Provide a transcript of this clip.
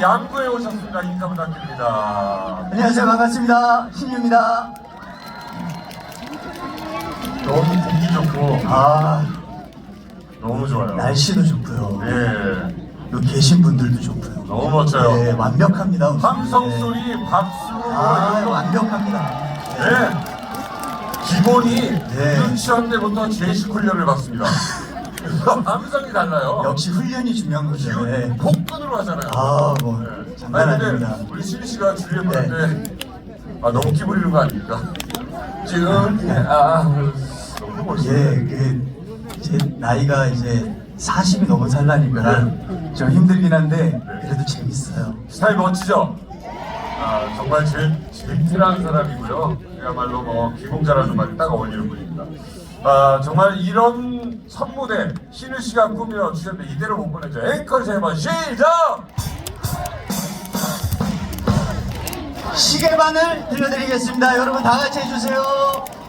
양구에 오셨습니다. 인사 부탁드립니다. 안녕하세요 반갑습니다 신유입니다 너무 공기 좋고 아 너무 좋아요. 날씨도 좋고요 예, 여기 계신 분들도 좋고요 너무 멋져요. 네 완벽합니다 함성 네. 소리, 박수, 아 이런 거. 완벽합니다 네. 기본이 네. 유치원 때부터 제식 훈련을 받습니다. 함성이 달라요. 역시 훈련이 중요한 거죠 네. 복근 으로 하잖아요. 아 뭐 네. 장난 아니, 근데 아닙니다 네. 우리 신희 씨가 주위에 보는데 아 너무 기 부리는 거 아닙니까? 지금 아 너무 멋있어요. 예, 그, 제 나이가 이제 40이 넘은 살라니까 네. 좀 힘들긴 한데 그래도 재밌어요. 스타일 멋지죠? 아, 정말 제일, tir한 사람이고요. 그야말로 뭐, 기공자라는 말이 딱 어울리는 분입니다. 아, 정말 이런 선무대, 신우 씨가 꾸며 주셨는데 이대로 못 보내죠. 앵커 세 번, 시작! 시계반을 들려드리겠습니다. 여러분 다 같이 해주세요.